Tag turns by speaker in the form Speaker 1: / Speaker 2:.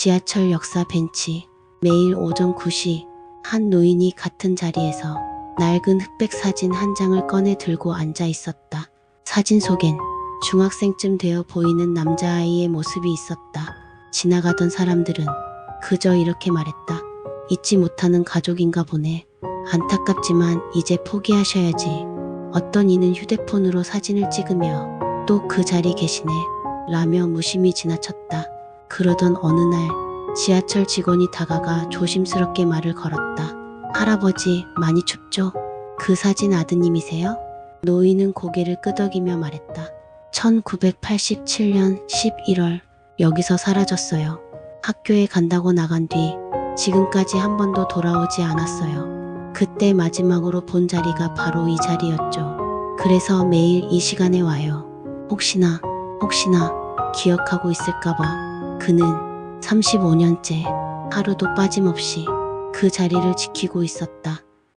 Speaker 1: 지하철 역사 벤치. 매일 오전 9시 한 노인이 같은 자리에서 낡은 흑백 사진 한 장을 꺼내 들고 앉아 있었다. 사진 속엔 중학생쯤 되어 보이는 남자아이의 모습이 있었다. 지나가던 사람들은 그저 이렇게 말했다. 잊지 못하는 가족인가 보네. 안타깝지만 이제 포기하셔야지. 어떤 이는 휴대폰으로 사진을 찍으며 또 그 자리 계시네. 라며 무심히 지나쳤다. 그러던 어느 날 지하철 직원이 다가가 조심스럽게 말을 걸었다. 할아버지, 많이 춥죠? 그 사진 아드님이세요? 노인은 고개를 끄덕이며 말했다. 1987년 11월 여기서 사라졌어요. 학교에 간다고 나간 뒤 지금까지 한 번도 돌아오지 않았어요. 그때 마지막으로 본 자리가 바로 이 자리였죠. 그래서 매일 이 시간에 와요. 혹시나, 혹시나 기억하고 있을까봐 그는 35년째 하루도 빠짐없이 그 자리를 지키고 있었다.